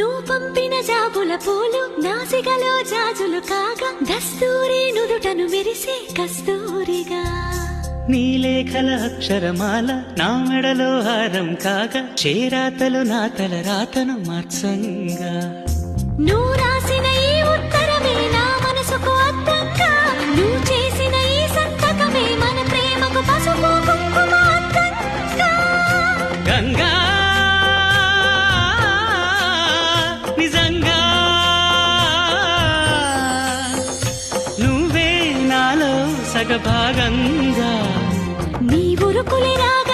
నువ్వు పంపిన జాబుల పూలు నాసికలో జాజులు కాగా దస్తూరి నుదుటను మెరిసే కస్తూరిగా. నీలేఖల అక్షరమాల నా మెడలో హారం కాగా చేరాతలు నా తల రాతను మార్చంగా. నువ్వు రాసిన సగభాగంగా. నీ ఉరుకులే రాగ